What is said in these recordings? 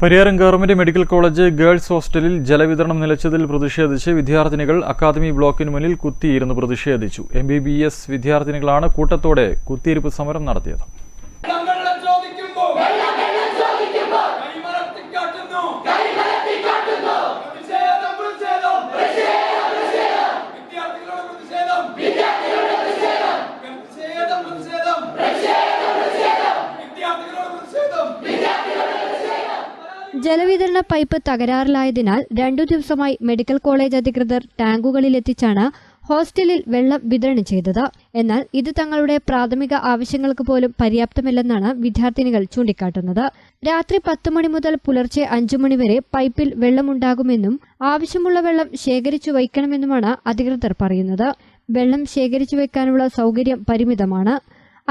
Pariyaram government medical college girls ഹോസ്റ്റലിൽ ജലവിതരണം നിലച്ചതിൽ പ്രതിഷേധിച്ച് വിദ്യാർത്ഥിനികൾ അക്കാദമി ബ്ലോക്കിന് മുന്നിൽ കുത്തിയിരുന്ന് പ്രതിഷേധിച്ചു. എം ബി ബി എസ് വിദ്യാർത്ഥിനികളാണ് കൂട്ടത്തോടെ കുത്തിയിരിപ്പ് സമരം നടത്തിയത്. ജലവിതരണ പൈപ്പ് തകരാറിലായതിനാൽ രണ്ടു ദിവസമായി മെഡിക്കൽ കോളേജ് അധികൃതർ ടാങ്കുകളിലെത്തിച്ചാണ് ഹോസ്റ്റലിൽ വെള്ളം വിതരണം ചെയ്തത്. എന്നാൽ ഇത് തങ്ങളുടെ പ്രാഥമിക ആവശ്യങ്ങൾക്ക് പോലും പര്യാപ്തമല്ലെന്നാണ് വിദ്യാർത്ഥിനികൾ ചൂണ്ടിക്കാട്ടുന്നത്. രാത്രി പത്ത് മണി മുതൽ പുലർച്ചെ അഞ്ചു മണി വരെ പൈപ്പിൽ വെള്ളമുണ്ടാകുമെന്നും ആവശ്യമുള്ള വെള്ളം ശേഖരിച്ചു വയ്ക്കണമെന്നുമാണ് അധികൃതർ പറയുന്നത്. വെള്ളം ശേഖരിച്ചു വയ്ക്കാനുള്ള സൗകര്യം പരിമിതമാണ്.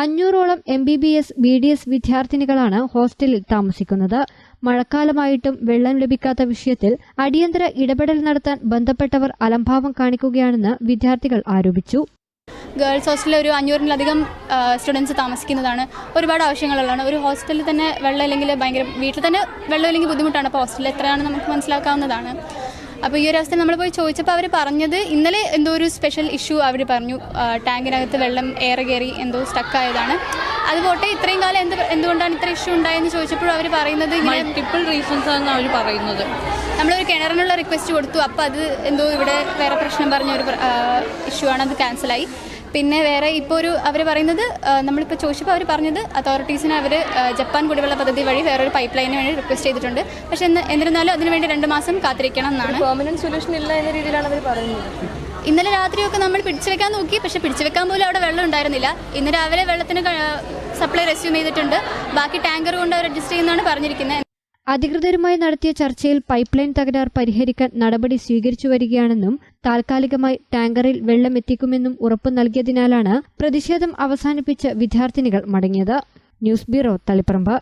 അഞ്ഞൂറോളം M B B S B D S വിദ്യാർത്ഥിനികളാണ് ഹോസ്റ്റലിൽ താമസിക്കുന്നത്. മഴക്കാലമായിട്ടും വെള്ളം ലഭിക്കാത്ത വിഷയത്തിൽ അടിയന്തര ഇടപെടൽ നടത്താൻ ബന്ധപ്പെട്ടവർ അലംഭാവം കാണിക്കുകയാണെന്ന് വിദ്യാർത്ഥികൾ ആരോപിച്ചു. ഗേൾസ് ഹോസ്റ്റലിൽ ഒരു അഞ്ഞൂറിലധികം സ്റ്റുഡൻസ് താമസിക്കുന്നതാണ് ഒരുപാട് ആവശ്യങ്ങളുള്ളതാണ്. ഒരു ഹോസ്റ്റലിൽ തന്നെ വെള്ളം ഇല്ലെങ്കിൽ ഭയങ്കര വീട്ടിൽ തന്നെ വെള്ളം ഇല്ലെങ്കിൽ ബുദ്ധിമുട്ടാണ്. അപ്പോൾ ഹോസ്റ്റലിൽ എത്രയാണെന്ന് നമുക്ക് മനസ്സിലാക്കാവുന്നതാണ്. അപ്പോൾ ഈ ഒരു അവസ്ഥയിൽ നമ്മൾ പോയി ചോദിച്ചപ്പോൾ അവർ പറഞ്ഞത് ഇന്നലെ എന്തോ ഒരു സ്പെഷ്യൽ ഇഷ്യൂ അവർ പറഞ്ഞു. ടാങ്കിനകത്ത് വെള്ളം ഏറെ കയറി എന്തോ സ്റ്റക്കായതാണ് അത് പോട്ടെ ഇത്രയും കാലം എന്ത് എന്തുകൊണ്ടാണ് ഇത്ര ഇഷ്യൂ ഉണ്ടായെന്ന് ചോദിച്ചപ്പോഴും അവർ പറയുന്നത് ഇങ്ങനെ മൾട്ടിപ്പിൾ റീസൺസ് ആണ് അവർ പറയുന്നത്. നമ്മളൊരു കിണറിനുള്ള റിക്വസ്റ്റ് കൊടുത്തു. അപ്പോൾ അത് എന്തോ ഇവിടെ വേറെ പ്രശ്നം പറഞ്ഞ ഒരു ഇഷ്യൂ ആണ്. അത് ക്യാൻസലായി പിന്നെ വേറെ ഇപ്പോൾ ഒരു അവർ പറയുന്നത് നമ്മളിപ്പോൾ ചോദിച്ചപ്പോൾ അവർ പറഞ്ഞത് അതോറിറ്റീസിന് അവർ ജപ്പാൻ കുടിവെള്ള പദ്ധതി വഴി വേറൊരു പൈപ്പ് ലൈനിന് വേണ്ടി റിക്വസ്റ്റ് ചെയ്തിട്ടുണ്ട്. പക്ഷേ എന്ന് എന്നിരുന്നാലും അതിനുവേണ്ടി രണ്ട് മാസം കാത്തിരിക്കണം എന്നാണ്. പെർമനന്റ് സൊല്യൂഷൻ ഇല്ല എന്ന രീതിയിലാണ് അവർ പറയുന്നത്. ഇന്നലെ രാത്രിയൊക്കെ നമ്മൾ പിടിച്ചു വെക്കാൻ നോക്കി പക്ഷേ പിടിച്ചു വെക്കാൻ പോലും അവിടെ വെള്ളം ഉണ്ടായിരുന്നില്ല. ഇന്ന് രാവിലെ വെള്ളത്തിന് സപ്ലൈ റെസ്യൂം ചെയ്തിട്ടുണ്ട്. ബാക്കി ടാങ്കർ കൊണ്ട് അവർ അഡ്ജസ്റ്റ് ചെയ്യുന്നതാണ് പറഞ്ഞിരിക്കുന്നത്. അധികൃതരുമായി നടത്തിയ ചർച്ചയിൽ പൈപ്പ് ലൈൻ തകരാർ പരിഹരിക്കാൻ നടപടി സ്വീകരിച്ചു വരികയാണെന്നും താൽക്കാലികമായി ടാങ്കറിൽ വെള്ളം എത്തിക്കുമെന്നും ഉറപ്പു നൽകിയതിനാലാണ് പ്രതിഷേധം അവസാനിപ്പിച്ച് വിദ്യാർത്ഥിനികൾ മടങ്ങിയത്. News bureau Taliparamba.